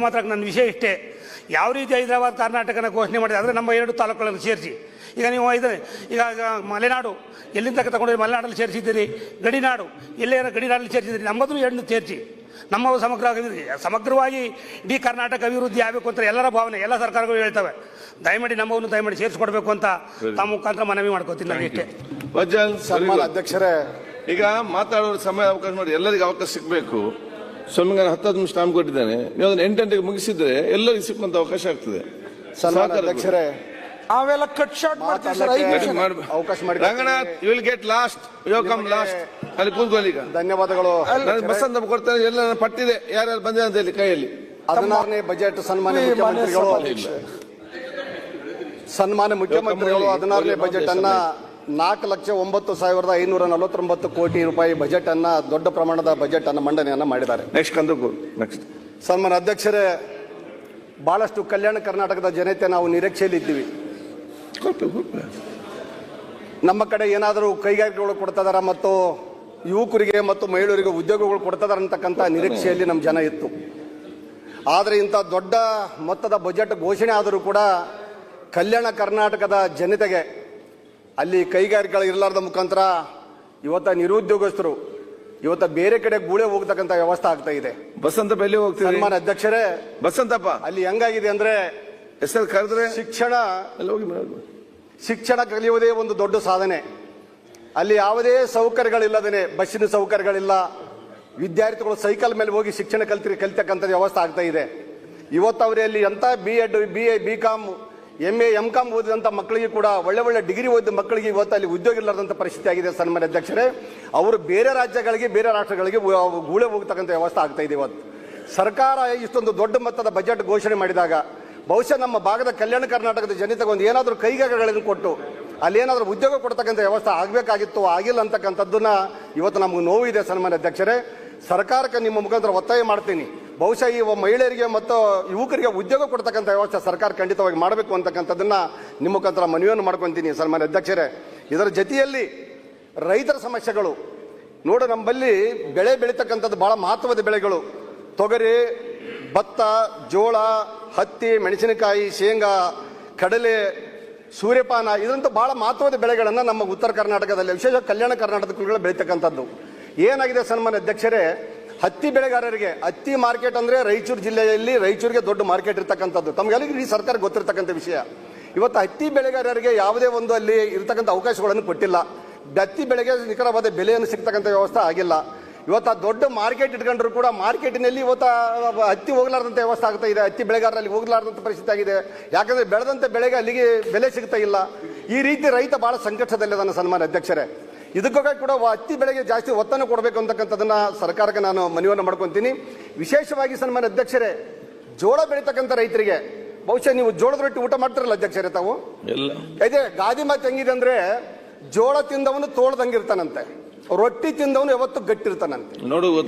ಮಾತ್ರ ನನ್ನ ವಿಷಯ ಇಷ್ಟೇ. ಯಾವ ರೀತಿ ಹೈದರಾಬಾದ್ ಕರ್ನಾಟಕನ ಘೋಷಣೆ ಮಾಡಿದೆ ಅಂದರೆ ನಮ್ಮ ಎರಡು ತಾಲೂಕುಗಳನ್ನು ಸೇರಿಸಿ. ಈಗ ನೀವು ಇದು ಈಗ ಮಲೆನಾಡು ಎಲ್ಲಿಂದ ತನಕ ತಗೊಂಡು ಮಲೆನಾಡಲ್ಲಿ ಸೇರಿಸಿದ್ದೀರಿ? ಗಡಿನಾಡು ಎಲ್ಲೇನ ಗಡಿನಾಡಲ್ಲಿ ಸೇರಿಸಿದ್ದೀರಿ? ನಮ್ಮದು ಎರಡು ಸೇರಿಸಿ. ನಮ್ಮ ಸಮಗ್ರ ಸಮಗ್ರವಾಗಿ ಇಡೀ ಕರ್ನಾಟಕ ಅಭಿವೃದ್ಧಿ ಆಗಬೇಕು ಅಂತ ಎಲ್ಲರ ಭಾವನೆ ಎಲ್ಲ ಸರ್ಕಾರಗಳು ಹೇಳ್ತವೆ. ದಯಮಾಡಿ ನಮ್ಮವನ್ನು ದಯಮಾಡಿ ಸೇರಿಸ್ಕೊಡ್ಬೇಕು ಅಂತ ತಮ್ಮ ಮುಖಾಂತರ ಮನವಿ ಮಾಡ್ಕೋತೀನಿ ನಾನು ಇಷ್ಟೇ. ಅಧ್ಯಕ್ಷರೇ ಈಗ ಮಾತಾಡೋರು ಸಮಯ ಅವಕಾಶ ಮಾಡಿ ಎಲ್ಲರಿಗೂ ಅವಕಾಶ ಸಿಗಬೇಕು. ಸ್ವಾಮಿಗೆ ಹತ್ತು ಹತ್ತು ನಿಮಿಷ ಟೈಮ್ ಕೊಟ್ಟಿದ್ದೇನೆ. ನೀವು ಅದನ್ನ ಎಂಟು ಗಂಟೆಗೆ ಮುಗಿಸಿದ್ರೆ ಎಲ್ಲರಿಗೂ ಸಿಕ್ಕುವಂತ ಅವಕಾಶ ಆಗ್ತದೆ. ಸನ್ಮಾನ ಸಹಕಾರ ಅಧ್ಯಕ್ಷರೇ ನಾವೆಲ್ಲ ಕಟ್ ಶಾಟ್ ಮಾಡ್ತೀವಿ ಸರ್ ಐದು ನಿಮಿಷ. ಅವಕಾಶ ಮಾಡಿ. Ranganath you will get last you come last ಅಲ್ಲಿ ಕೂತ್ಕೊಳ್ಳಿ ಈಗ. ಧನ್ಯವಾದಗಳು ನಾನು ಬಸ್ ಅಂತ ಎಲ್ಲ ನನ್ನ ಪಟ್ಟಿದೆ. ಯಾರ್ಯಾರು ಬಂದಿದೆ ಅಂತ ಹೇಳಿ ಕೈಯಲ್ಲಿ. ಹದಿನಾರನೇ ಬಜೆಟ್ ಸನ್ಮಾನ ಮುಖ್ಯಮಂತ್ರಿಗಳು. ಸನ್ಮಾನ ಮುಖ್ಯಮಂತ್ರಿಗಳು ಹದಿನಾರನೇ ಬಜೆಟ್ ಅನ್ನ ನಾಲ್ಕು ಲಕ್ಷ ಒಂಬತ್ತು ಸಾವಿರದ ಐನೂರ ನಲವತ್ತೊಂಬತ್ತು ಕೋಟಿ ರೂಪಾಯಿ ಬಜೆಟ್ ಅನ್ನ ದೊಡ್ಡ ಪ್ರಮಾಣದ ಬಜೆಟ್ ಅನ್ನ ಮಂಡನೆಯನ್ನ ಮಾಡಿದ್ದಾರೆ. ನೆಕ್ಸ್ಟ್ ಕಂದು ನೆಕ್ಸ್ಟ್ ಸನ್ಮಾನ ಅಧ್ಯಕ್ಷರೇ ಬಹಳಷ್ಟು ಕಲ್ಯಾಣ ಕರ್ನಾಟಕದ ಜನತೆ ನಾವು ನಿರೀಕ್ಷೆಯಲ್ಲಿ ಇದ್ದೀವಿ. ನಮ್ಮ ಕಡೆ ಏನಾದರೂ ಕೈಗಾರಿಕೆಗಳು ಕೊಡ್ತದಾರ ಮತ್ತು ಯುವಕರಿಗೆ ಮತ್ತು ಮಹಿಳೆಯರಿಗೆ ಉದ್ಯೋಗಗಳು ಕೊಡ್ತದಾರ ಅಂತಕ್ಕಂಥ ನಿರೀಕ್ಷೆಯಲ್ಲಿ ನಮ್ಮ ಜನ ಇತ್ತು. ಆದರೆ ಇಂಥ ದೊಡ್ಡ ಮೊತ್ತದ ಬಜೆಟ್ ಘೋಷಣೆ ಆದರೂ ಕೂಡ ಕಲ್ಯಾಣ ಕರ್ನಾಟಕದ ಜನತೆಗೆ ಅಲ್ಲಿ ಕೈಗಾರಿಕೆಗಳು ಇರಲಾರ್ದ ಮುಖಾಂತರ ಇವತ್ತ ನಿರುದ್ಯೋಗಸ್ಥರು ಇವತ್ತ ಬೇರೆ ಕಡೆ ಗೂಳೆ ಹೋಗ್ತಕ್ಕಂಥ ವ್ಯವಸ್ಥೆ ಆಗ್ತಾ ಇದೆ. ಬಸಂತ ಬೆಲೆ ಹೋಗ್ತೀವಿ ಸನ್ಮಾನ ಅಧ್ಯಕ್ಷರೇ ಬಸಂತಪ್ಪ. ಅಲ್ಲಿ ಹೆಂಗಾಗಿದೆ ಅಂದ್ರೆ ಹೆಸರು ಕರೆದ್ರೆ? ಶಿಕ್ಷಣ ಅಲ್ಲಿ ಹೋಗಿ ಶಿಕ್ಷಣ ಕಲಿಯುವುದೇ ಒಂದು ದೊಡ್ಡ ಸಾಧನೆ. ಅಲ್ಲಿ ಯಾವುದೇ ಸೌಕರ್ಯಗಳಿಲ್ಲದೇನೆ ಬಸ್ಸಿನ ಸೌಕರ್ಯಗಳಿಲ್ಲ ವಿದ್ಯಾರ್ಥಿಗಳು ಸೈಕಲ್ ಮೇಲೆ ಹೋಗಿ ಶಿಕ್ಷಣ ಕಲ್ತಿ ಕಲಿತಕ್ಕಂಥ ವ್ಯವಸ್ಥೆ ಆಗ್ತಾ ಇದೆ. ಇವತ್ತು ಅವರಲ್ಲಿ ಎಂಥ B Ed B A B Com M A M Com ಓದಿದಂಥ ಮಕ್ಕಳಿಗೆ ಕೂಡ ಒಳ್ಳೆ ಒಳ್ಳೆ ಡಿಗ್ರಿ ಓದಿದ ಮಕ್ಕಳಿಗೆ ಇವತ್ತು ಅಲ್ಲಿ ಉದ್ಯೋಗ ಇಲ್ಲದಂಥ ಪರಿಸ್ಥಿತಿ ಆಗಿದೆ ಸನ್ಮಾನ್ಯ ಅಧ್ಯಕ್ಷರೇ. ಅವರು ಬೇರೆ ರಾಜ್ಯಗಳಿಗೆ, ಬೇರೆ ರಾಷ್ಟ್ರಗಳಿಗೆ ಗೂಳೆ ಹೋಗ್ತಕ್ಕಂಥ ವ್ಯವಸ್ಥೆ ಆಗ್ತಾ ಇದೆ ಇವತ್ತು. ಸರ್ಕಾರ ಇಷ್ಟೊಂದು ದೊಡ್ಡ ಮೊತ್ತದ ಬಜೆಟ್ ಘೋಷಣೆ ಮಾಡಿದಾಗ, ಬಹುಶಃ ನಮ್ಮ ಭಾಗದ ಕಲ್ಯಾಣ ಕರ್ನಾಟಕದ ಜನತೆಗೆ ಒಂದು ಏನಾದರೂ ಕೈಗಾರಿಕೆಗಳನ್ನು ಕೊಟ್ಟು, ಅಲ್ಲಿ ಏನಾದರೂ ಉದ್ಯೋಗ ಕೊಡ್ತಕ್ಕಂಥ ವ್ಯವಸ್ಥೆ ಆಗಬೇಕಾಗಿತ್ತು ಆಗಿಲ್ಲ ಅಂತಕ್ಕಂಥದ್ದನ್ನ ಇವತ್ತು ನಮಗೆ ನೋವು ಇದೆ ಸನ್ಮಾನ್ಯ ಅಧ್ಯಕ್ಷರೇ. ಸರ್ಕಾರಕ್ಕೆ ನಿಮ್ಮ ಮುಖಾಂತರ ಒತ್ತಾಯ ಮಾಡ್ತೀನಿ. ಬಹುಶಃ ಈ ಮಹಿಳೆಯರಿಗೆ ಮತ್ತು ಯುವಕರಿಗೆ ಉದ್ಯೋಗ ಕೊಡ್ತಕ್ಕಂಥ ವ್ಯವಸ್ಥೆ ಸರ್ಕಾರ ಖಂಡಿತವಾಗಿ ಮಾಡಬೇಕು ಅಂತಕ್ಕಂಥದ್ದನ್ನು ನಿಮ್ಮ ಮುಖಾಂತರ ಮನವಿಯನ್ನು ಮಾಡ್ಕೊತೀನಿ ಸನ್ಮಾನ್ಯ ಅಧ್ಯಕ್ಷರೇ. ಇದರ ಜತೆಯಲ್ಲಿ ರೈತರ ಸಮಸ್ಯೆಗಳು. ನೋಡು, ನಮ್ಮಲ್ಲಿ ಬೆಳೆ ಬೆಳೀತಕ್ಕಂಥದ್ದು ಭಾಳ ಮಹತ್ವದ ಬೆಳೆಗಳು. ತೊಗರಿ, ಭತ್ತ, ಜೋಳ, ಹತ್ತಿ, ಮೆಣಸಿನಕಾಯಿ, ಶೇಂಗಾ, ಕಡಲೆ, ಸೂರ್ಯಪಾನ ಇದಂತೂ ಭಾಳ ಮಹತ್ವದ ಬೆಳೆಗಳನ್ನು ನಮ್ಮ ಉತ್ತರ ಕರ್ನಾಟಕದಲ್ಲಿ, ವಿಶೇಷ ಕಲ್ಯಾಣ ಕರ್ನಾಟಕಗಳು ಬೆಳೀತಕ್ಕಂಥದ್ದು. ಏನಾಗಿದೆ ಸನ್ಮಾನ್ಯ ಅಧ್ಯಕ್ಷರೇ ಹತ್ತಿ ಬೆಳೆಗಾರರಿಗೆ, ಹತ್ತಿ ಮಾರ್ಕೆಟ್ ಅಂದ್ರೆ ರಾಯಚೂರು ಜಿಲ್ಲೆಯಲ್ಲಿ ರಾಯಚೂರಿಗೆ ದೊಡ್ಡ ಮಾರ್ಕೆಟ್ ಇರ್ತಕ್ಕಂಥದ್ದು. ತಮಗೆಲ್ಲರಿಗೂ ಈ ಸರ್ಕಾರ ಗೊತ್ತಿರ್ತಕ್ಕಂಥ ವಿಷಯ. ಇವತ್ತು ಹತ್ತಿ ಬೆಳೆಗಾರರಿಗೆ ಯಾವುದೇ ಒಂದು ಅಲ್ಲಿ ಇರ್ತಕ್ಕಂಥ ಅವಕಾಶಗಳನ್ನು ಕೊಟ್ಟಿಲ್ಲ. ಹತ್ತಿ ಬೆಳೆಗೆ ನಿಖರವಾದ ಬೆಲೆಯನ್ನು ಸಿಗ್ತಕ್ಕಂಥ ವ್ಯವಸ್ಥೆ ಆಗಿಲ್ಲ. ಇವತ್ತು ಆ ದೊಡ್ಡ ಮಾರ್ಕೆಟ್ ಇಟ್ಕೊಂಡ್ರು ಕೂಡ ಮಾರ್ಕೆಟಿನಲ್ಲಿ ಇವತ್ತು ಹತ್ತಿ ಹೋಗ್ಲಾರ್ದಂಥ ವ್ಯವಸ್ಥೆ ಆಗ್ತಾ ಇದೆ. ಹತ್ತಿ ಬೆಳೆಗಾರರಲ್ಲಿ ಹೋಗ್ಲಾರ್ದಂಥ ಪರಿಸ್ಥಿತಿ ಆಗಿದೆ. ಯಾಕಂದರೆ ಬೆಳೆದಂಥ ಬೆಳೆಗೆ ಅಲ್ಲಿಗೆ ಬೆಲೆ ಸಿಗ್ತಾ ಇಲ್ಲ. ಈ ರೀತಿ ರೈತ ಬಹಳ ಸಂಕಷ್ಟದಲ್ಲಿದ್ದಾನೆ ಸನ್ಮಾನ್ಯ ಅಧ್ಯಕ್ಷರೇ. ಇದಕ್ಕಾಗಿ ಕೂಡ ಅತ್ತಿ ಹತ್ತಿ ಬೆಳೆಗೆ ಜಾಸ್ತಿ ಒತ್ತನ್ನು ಕೊಡಬೇಕು ಅಂತಕ್ಕಂಥದ್ದನ್ನು ಸರ್ಕಾರಕ್ಕೆ ನಾನು ಮನವಿಯನ್ನು ಮಾಡ್ಕೊತೀನಿ. ವಿಶೇಷವಾಗಿ ಸನ್ಮಾನ್ಯ ಅಧ್ಯಕ್ಷರೇ ಜೋಳ ಬೆಳೀತಕ್ಕಂಥ ರೈತರಿಗೆ ಬಹುಶಃ ನೀವು ಜೋಳದ ರೊಟ್ಟಿ ಊಟ ಮಾಡ್ತಿರಲ್ಲ ಅಧ್ಯಕ್ಷರೇ ತಾವು? ಅದೇ ಇದೆ ಗಾದಿ ಮಾತು ಹೆಂಗಿದೆ ಅಂದ್ರೆ ಜೋಳ ತಿಂದವನು ತೋಳ್ದಂಗಿರ್ತಾನಂತೆ. ರೊಟ್ಟಿ ತಿಂದವನು ಯಾವತ್ತು ಗಟ್ಟಿರ್ತಾನಂತೆ.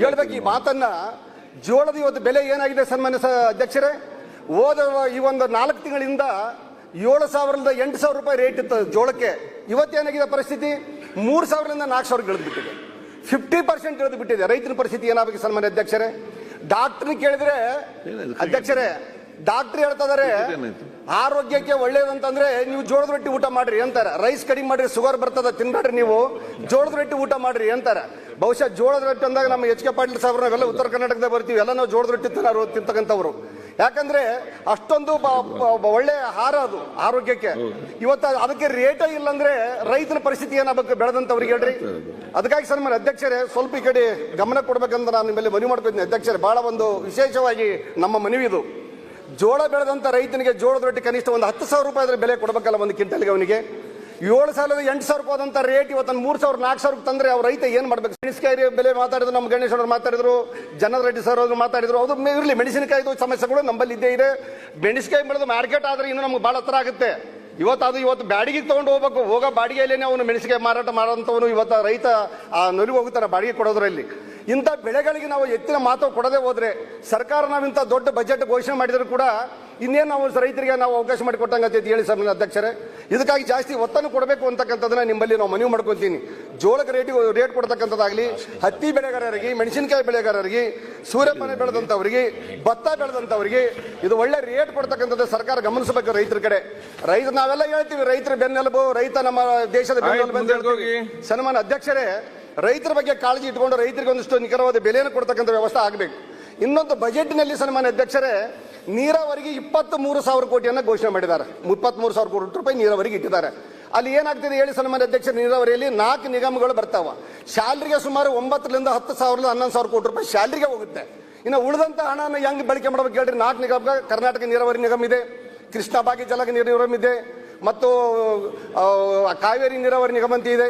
ಹೇಳ್ಬೇಕು ಈ ಮಾತನ್ನ. ಜೋಳದ ಇವತ್ತು ಬೆಲೆ ಏನಾಗಿದೆ ಸನ್ಮಾನ್ಯ ಅಧ್ಯಕ್ಷರೇ? ಹೋದ ಈ ಒಂದು ನಾಲ್ಕು ತಿಂಗಳಿಂದ ಏಳು ಸಾವಿರದ ಎಂಟು ಸಾವಿರ ರೂಪಾಯಿ ರೇಟ್ ಇತ್ತು ಜೋಳಕ್ಕೆ. ಇವತ್ತೇನಾಗಿದೆ ಪರಿಸ್ಥಿತಿ? ಮೂರು ಸಾವಿರದಿಂದ ನಾಲ್ಕು ಸಾವಿರ ಇಳಿದು ಬಿಟ್ಟಿದೆ. ಫಿಫ್ಟಿ ಪರ್ಸೆಂಟ್ ಇಳಿದು ಬಿಟ್ಟಿದೆ. ರೈತನ ಪರಿಸ್ಥಿತಿ ಏನಾಗಬೇಕು ಸನ್ಮಾನ್ಯ ಅಧ್ಯಕ್ಷರೇ? ಡಾಕ್ಟರ್ ಕೇಳಿದ್ರೆ ಅಧ್ಯಕ್ಷರೇ ಡಾಕ್ಟರ್ ಹೇಳ್ತಾ ಇದಾರೆ ಆರೋಗ್ಯಕ್ಕೆ ಆರೋಗ್ಯಕ್ಕೆ ಒಳ್ಳೇದಂತಂದ್ರೆ ನೀವು ಜೋಳದ ರೊಟ್ಟಿ ಊಟ ಮಾಡ್ರಿ ಅಂತಾರೆ. ರೈಸ್ ಕಡಿಮೆ ಮಾಡ್ರಿ ಶುಗರ್ ಬರ್ತದ ತಿನ್ಬೇಡ್ರಿ ನೀವು. ಜೋಳದ ರೊಟ್ಟಿ ಊಟ ಮಾಡ್ರಿ ಅಂತಾರೆ. ಬಹುಶಃ ಜೋಳದ ರೊಟ್ಟಿ ಅಂದಾಗ ನಮ್ಮ ಎಚ್ ಕೆ ಪಾಟೀಲ್ ಸಾಹೇಬ್ರು ನಾವೆಲ್ಲ ಉತ್ತರ ಕರ್ನಾಟಕದಾಗ ಬರ್ತೀವಿ, ಎಲ್ಲ ನಾವು ಜೋಳದ ರೊಟ್ಟಿ ತಿನ್ನೋರು ತಿಂತಕ್ಕಂಥವ್ರು. ಯಾಕಂದ್ರೆ ಅಷ್ಟೊಂದು ಒಳ್ಳೆ ಆಹಾರ ಅದು, ಆರೋಗ್ಯಕ್ಕೆ. ಇವತ್ತು ಅದಕ್ಕೆ ರೇಟೇ ಇಲ್ಲಂದ್ರೆ ರೈತನ ಪರಿಸ್ಥಿತಿ ಏನಾಗಬೇಕು ಬೆಳೆದಂತವ್ರಿಗೆ ಹೇಳ್ರಿ? ಅದಕ್ಕಾಗಿ ಸನ್ಮಾನ್ಯ ಅಧ್ಯಕ್ಷರೇ, ಸ್ವಲ್ಪ ಈ ಕಡೆ ಗಮನ ಕೊಡ್ಬೇಕಂತ ನಾನು ನಿಮ್ಮಲ್ಲಿ ಮನವಿ ಮಾಡ್ಕೊತೀನಿ. ಅಧ್ಯಕ್ಷರೇ, ಬಹಳ ಒಂದು ವಿಶೇಷವಾಗಿ ನಮ್ಮ ಮನವಿ ಇದು. ಜೋಳ ಬೆಳೆದಂತ ರೈತನಿಗೆ ಜೋಳದ ರೊಟ್ಟಿ ಕನಿಷ್ಠ ಒಂದು ಹತ್ತು ಸಾವಿರ ರೂಪಾಯಿ ಬೆಲೆ ಕೊಡಬೇಕಲ್ಲ ಒಂದು ಕ್ವಿಂಟಲ್ಗೆ ಅವನಿಗೆ. ಏಳು ಸಾವಿರದ ಎಂಟು ಸಾವಿರ ರೂಪಾಯಿ ಆದಂತ ರೇಟ್ ಇವತ್ತು ಮೂರು ಸಾವಿರ, ನಾಲ್ಕು ಸಾವಿರ ತಂದ್ರೆ ಅವ್ರ ರೈತ ಏನು ಮಾಡ್ಬೇಕು? ಮೆಣಸಿನಕಾಯಿ ಬೆಲೆ ಮಾತಾಡಿದ್ರು, ನಮ್ಮ ಗಣೇಶ್ ಅವರು ಮಾತಾಡಿದ್ರು, ಜನರ ರೆಡ್ಡಿ ಸರ್ ಅವರು ಮಾತಾಡಿದ್ರು, ಅದು ಇರಲಿ, ಮೆಣಸಿನಕಾಯಿದು ಸಮಸ್ಯೆಗಳು ನಮ್ಮಲ್ಲಿ ಇದ್ದೇ ಇದೆ. ಮೆಣಸಿನಕಾಯಿ ಬೆಳೆದು ಮಾರ್ಕೆಟ್ ಆದ್ರೆ ಇನ್ನು ನಮ್ಗೆ ಭಾಳ ಹತ್ರ ಆಗುತ್ತೆ. ಇವತ್ತು ಅದು ಇವತ್ತು ಬಾಡಿಗೆಗೆ ತೊಗೊಂಡು ಹೋಗ್ಬೇಕು. ಹೋಗೋ ಬಾಡಿಗೆಯಲ್ಲೇನೆ ಅವನು ಮೆಣಸಿನಕಾಯಿ ಮಾರಾಟ ಮಾಡೋಂಥವನು ಇವತ್ತು ರೈತ ಆ ನೊಲಿಗೆ ಹೋಗುತ್ತಾರೆ ಬಾಡಿಗೆ ಕೊಡೋದ್ರಲ್ಲಿ. ಇಂಥ ಬೆಳೆಗಳಿಗೆ ನಾವು ಎತ್ತಿನ ಮಾತು ಕೊಡದೆ ಹೋದ್ರೆ ಸರ್ಕಾರ ನಾವು ಇಂಥ ದೊಡ್ಡ ಬಜೆಟ್ ಘೋಷಣೆ ಮಾಡಿದ್ರು ಕೂಡ ಇನ್ನೇನು ನಾವು ರೈತರಿಗೆ ನಾವು ಅವಕಾಶ ಮಾಡಿಕೊಟ್ಟಂಗೆ ಅಂತ ಹೇಳಿ ಸರ್ ಅಧ್ಯಕ್ಷರೇ. ಇದಕ್ಕಾಗಿ ಜಾಸ್ತಿ ಒತ್ತನ್ನು ಕೊಡಬೇಕು ಅಂತಕ್ಕಂಥದ್ದನ್ನ ನಿಮ್ಮಲ್ಲಿ ನಾವು ಮನವಿ ಮಾಡ್ಕೊತೀನಿ. ಜೋಳಕ್ಕೆ ರೇಟ್ ರೇಟ್ ಕೊಡ್ತಕ್ಕಂಥದ್ದಾಗಲಿ ಹತ್ತಿ ಬೆಳೆಗಾರರಿಗೆ ಮೆಣಸಿನಕಾಯಿ ಬೆಳೆಗಾರರಿಗೆ ಸೂರ್ಯಪಾನ ಬೆಳೆದಂಥವ್ರಿಗೆ ಭತ್ತ ಬೆಳೆದಂಥವ್ರಿಗೆ ಇದು ಒಳ್ಳೆ ರೇಟ್ ಕೊಡ್ತಕ್ಕಂಥದ್ದು ಸರ್ಕಾರ ಗಮನಿಸಬೇಕು ರೈತರ ಕಡೆ. ರೈತ ನಾವೆಲ್ಲ ಹೇಳ್ತೀವಿ ರೈತರ ಬೆನ್ನೆಲುಬು ರೈತ ನಮ್ಮ ದೇಶದ ಬೆನ್ನೆಲುಬು ಅಂತ ಹೇಳ್ತೀವಿ. ಸನ್ಮಾನ ಅಧ್ಯಕ್ಷರೇ ರೈತರ ಬಗ್ಗೆ ಕಾಳಜಿ ಇಟ್ಕೊಂಡು ರೈತರಿಗೆ ಒಂದಿಷ್ಟು ನಿಖರವಾದ ಬೆಲೆಯನ್ನು ಕೊಡ್ತಕ್ಕಂಥ ವ್ಯವಸ್ಥೆ ಆಗಬೇಕು. ಇನ್ನೊಂದು ಬಜೆಟ್ನಲ್ಲಿ ಸನ್ಮಾನ ಅಧ್ಯಕ್ಷರೇ ನೀರಾವರಿಗೆ ಇಪ್ಪತ್ತ್ ಮೂರು ಸಾವಿರ ಕೋಟಿಯನ್ನು ಘೋಷಣೆ ಮಾಡಿದ್ದಾರೆ. ಇಪ್ಪತ್ತ್ ಮೂರು ಸಾವಿರ ಕೋಟಿ ರೂಪಾಯಿ ನೀರಾವರಿಗೆ ಇಟ್ಟಿದ್ದಾರೆ. ಅಲ್ಲಿ ಏನಾಗ್ತಿದೆ ಹೇಳಿ ಸನ್ಮಾನ್ಯ ಅಧ್ಯಕ್ಷ, ನೀರಾವರಿಯಲ್ಲಿ ನಾಲ್ಕು ನಿಗಮಗಳು ಬರ್ತಾವ. ಶಾಲರಿಗೆ ಸುಮಾರು ಒಂಬತ್ತರಿಂದ ಹತ್ತು ಸಾವಿರದ ಹನ್ನೊಂದು ಸಾವಿರ ಕೋಟಿ ರೂಪಾಯಿ ಶಾಲರಿಗೆ ಹೋಗುತ್ತೆ. ಇನ್ನು ಉಳಿದಂತ ಹಣನ ಹೆಂಗ್ ಬಳಕೆ ಮಾಡಬೇಕು ಹೇಳ್ರಿ. ನಾಲ್ಕು ನಿಗಮ, ಕರ್ನಾಟಕ ನೀರಾವರಿ ನಿಗಮ ಇದೆ, ಕೃಷ್ಣ ಭಾಗ್ಯ ಜಲ ನಿಗಮ ಇದೆ, ಮತ್ತು ಕಾವೇರಿ ನೀರಾವರಿ ನಿಗಮ ಅಂತ ಇದೆ.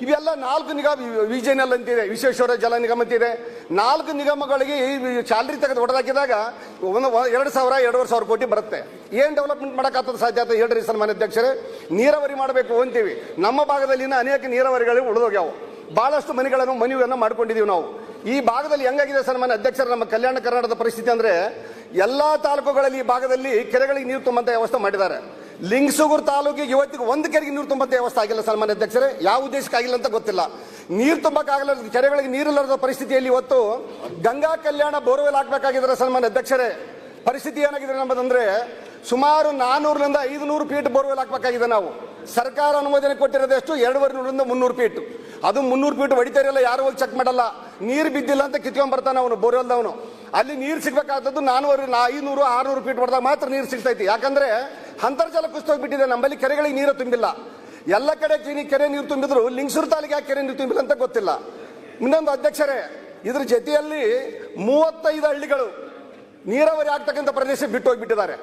ಇವೆಲ್ಲ ನಾಲ್ಕು ನಿಗಮ ವಿಜಯನಲ್ ಅಂತಿದೆ, ವಿಶ್ವೇಶ್ವರ ಜಲ ನಿಗಮ ಅಂತಿದೆ. ನಾಲ್ಕು ನಿಗಮಗಳಿಗೆ ಸ್ಯಾಲ್ರಿ ತೆಗೆದು ಹೊಡೆದಾಕಿದಾಗ ಒಂದು ವ- ಎರಡು ಸಾವಿರ, ಎರಡೂವರೆ ಸಾವಿರ ಕೋಟಿ ಬರುತ್ತೆ. ಏನು ಡೆವಲಪ್ಮೆಂಟ್ ಮಾಡೋಕ್ಕಾಗ್ತದೆ ಸಾಧ್ಯ ಅಂತ ಹೇಳ್ರಿ ಸನ್ಮಾನ್ಯ ಅಧ್ಯಕ್ಷರೇ? ನೀರಾವರಿ ಮಾಡಬೇಕು ಅಂತೀವಿ. ನಮ್ಮ ಭಾಗದಲ್ಲಿನ ಅನೇಕ ನೀರಾವರಿಗಳು ಉಳಿದೋಗ್ಯಾವು. ಬಹಳಷ್ಟು ಮನೆಗಳನ್ನು ಮನವಿಯನ್ನು ಮಾಡ್ಕೊಂಡಿದೀವಿ ನಾವು. ಈ ಭಾಗದಲ್ಲಿ ಹೆಂಗಾಗಿದೆ ಸನ್ಮಾನ್ಯ ಅಧ್ಯಕ್ಷರ, ನಮ್ಮ ಕಲ್ಯಾಣ ಕರ್ನಾಟಕದ ಪರಿಸ್ಥಿತಿ ಅಂದ್ರೆ, ಎಲ್ಲಾ ತಾಲೂಕುಗಳಲ್ಲಿ ಈ ಭಾಗದಲ್ಲಿ ಕೆರೆಗಳಿಗೆ ನೀರು ತುಂಬಂತ ವ್ಯವಸ್ಥೆ ಮಾಡಿದ್ದಾರೆ. ಲಿಂಗಸೂಗೂರು ತಾಲೂಕಿಗೆ ಇವತ್ತಿಗೆ ಒಂದು ಕೆರೆಗೆ ನೀರು ತುಂಬ ವ್ಯವಸ್ಥೆ ಆಗಿಲ್ಲ, ಸನ್ಮಾನ್ಯ ಅಧ್ಯಕ್ಷರೇ. ಯಾವ ಉದ್ದೇಶಕ್ಕಾಗಿಲ್ಲ ಅಂತ ಗೊತ್ತಿಲ್ಲ. ನೀರು ತುಂಬಕ್ಕಾಗಲ್ಲ, ಕೆರೆಗಳಿಗೆ ನೀರಿಲ್ಲದ ಪರಿಸ್ಥಿತಿಯಲ್ಲಿ ಇವತ್ತು ಗಂಗಾ ಕಲ್ಯಾಣ ಬೋರ್ವೆಲ್ ಹಾಕಬೇಕಾಗಿದ್ದಾರೆ, ಸನ್ಮಾನ್ಯ ಅಧ್ಯಕ್ಷರೇ. ಪರಿಸ್ಥಿತಿ ಏನಾಗಿದೆ ನಮ್ಮದಂದ್ರೆ, ಸುಮಾರು ನಾನೂರರಿಂದ ಐದು ನೂರು ಫೀಟ್ ಬೋರ್ವೆಲ್ ಹಾಕ್ಬೇಕಾಗಿದೆ ನಾವು. ಸರ್ಕಾರ ಅನುಮೋದನೆ ಕೊಟ್ಟಿರೋದು ಎಷ್ಟು ಎರಡೂವರೆ ನೂರಿಂದ ಮುನ್ನೂರು ಫೀಟ್. ಅದು ಮುನ್ನೂರು ಫೀಟ್ ಹೊಡಿತಾರಿಲ್ಲ ಯಾರು ಹೋಗಿ ಚೆಕ್ ಮಾಡಲ್ಲ. ನೀರು ಬಿದ್ದಿಲ್ಲ ಅಂತ ಕಿತ್ಕೊಂಡ್ ಬರ್ತಾನೆ ಅವನು, ಬೋರ್ವೆಲ್ದವನು. ಅಲ್ಲಿ ನೀರು ಸಿಗ್ಬೇಕಾದದ್ದು ನಾನೂರು ಐನೂರು ಆರುನೂರು ಫೀಟ್ ಹೊಡೆದಾಗ ಮಾತ್ರ ನೀರು ಸಿಗ್ತೈತಿ ಯಾಕಂದ್ರೆ ಅಂತರ್ಜಲ ಕುಸಿತೋಗ್ಬಿಟ್ಟಿದೆ ನಮ್ಮಲ್ಲಿ ಕೆರೆಗಳಿಗೆ ನೀರು ತುಂಬಿಲ್ಲ. ಎಲ್ಲ ಕಡೆ ಜೀನಿ ಕೆರೆ ನೀರು ತುಂಬಿದ್ರು. ಲಿಂಗಸೂರು ತಾಲೂಕಿಗೆ ಯಾಕೆ ಕೆರೆ ನೀರು ತುಂಬಿಲ್ಲ ಅಂತ ಗೊತ್ತಿಲ್ಲ. ಇನ್ನೊಂದು ಅಧ್ಯಕ್ಷರೇ, ಇದ್ರ ಜೊತೆಯಲ್ಲಿ ಮೂವತ್ತೈದು ಹಳ್ಳಿಗಳು ನೀರಾವರಿ ಆಗ್ತಕ್ಕಂಥ ಪ್ರದೇಶ ಬಿಟ್ಟು ಹೋಗ್ಬಿಟ್ಟಿದ್ದಾರೆ.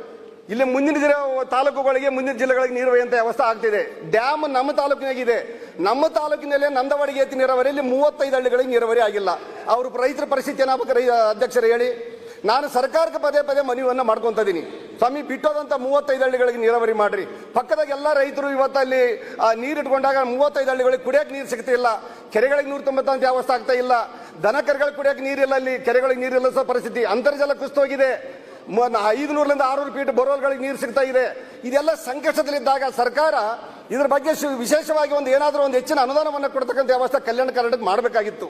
ಇಲ್ಲಿ ಮುಂದಿನ ಜಿಲ್ಲೆ ತಾಲೂಕುಗಳಿಗೆ, ಮುಂದಿನ ಜಿಲ್ಲೆಗಳಿಗೆ ನೀರಾವರಿ ಅಂತ ವ್ಯವಸ್ಥೆ ಆಗ್ತಿದೆ. ಡ್ಯಾಮ್ ನಮ್ಮ ತಾಲೂಕಿನಾಗಿದೆ ನಮ್ಮ ತಾಲೂಕಿನಲ್ಲೇ ನಂದವಾಡಿಗೆ ಎತ್ತಿ ನೀರಾವರಿಯಲ್ಲಿ ಮೂವತ್ತೈದು ಹಳ್ಳಿಗಳಿಗೆ ನೀರಾವರಿ ಆಗಿಲ್ಲ. ಅವರು ರೈತರ ಪರಿಸ್ಥಿತಿ ಏನಾಗಬೇಕು ಅಧ್ಯಕ್ಷರು ಹೇಳಿ. ನಾನು ಸರ್ಕಾರಕ್ಕೆ ಪದೇ ಪದೇ ಮನವಿಯನ್ನು ಮಾಡ್ಕೊಂತ ಇದ್ದೀನಿ ಸ್ವಾಮಿ, ಬಿಟ್ಟೋದಂತ ಮೂವತ್ತೈದು ಹಳ್ಳಿಗಳಿಗೆ ನೀರಾವರಿ ಮಾಡ್ರಿ. ಪಕ್ಕದಾಗ ಎಲ್ಲ ರೈತರು ಇವತ್ತಲ್ಲಿ ನೀರು ಇಟ್ಕೊಂಡಾಗ ಮೂವತ್ತೈದು ಹಳ್ಳಿಗಳಿಗೆ ಕುಡಿಯಕ್ಕೆ ನೀರು ಸಿಗ್ತಿಲ್ಲ ಕೆರೆಗಳಿಗೆ ನೀರು ತುಂಬತ್ತಂತ ವ್ಯವಸ್ಥೆ ಆಗ್ತಾ ಇಲ್ಲ. ದನ ಕರೆಗಳಿಗೆ ಕುಡಿಯೋಕೆ ನೀರಿಲ್ಲ ಅಲ್ಲಿ. ಕೆರೆಗಳಿಗೆ ನೀರಿಲ್ಲ ಸಹ ಪರಿಸ್ಥಿತಿ. ಅಂತರ್ಜಲ ಕುಸಿತೋಗಿದೆ. ಐದುನೂರರಿಂದ ಆರುನೂರು ಫೀಟ್ ಬೋರ್ವೆಲ್ಗಳಿಗೆ ನೀರು ಸಿಗ್ತಾ ಇದೆ. ಇದೆಲ್ಲ ಸಂಕಷ್ಟದಲ್ಲಿದ್ದಾಗ ಸರ್ಕಾರ ಇದರ ಬಗ್ಗೆ ವಿಶೇಷವಾಗಿ ಒಂದು ಏನಾದರೂ ಒಂದು ಹೆಚ್ಚಿನ ಅನುದಾನವನ್ನು ಕೊಡ್ತಕ್ಕಂಥ ವ್ಯವಸ್ಥೆ ಕಲ್ಯಾಣ ಕರ್ನಾಟಕ ಮಾಡಬೇಕಾಗಿತ್ತು.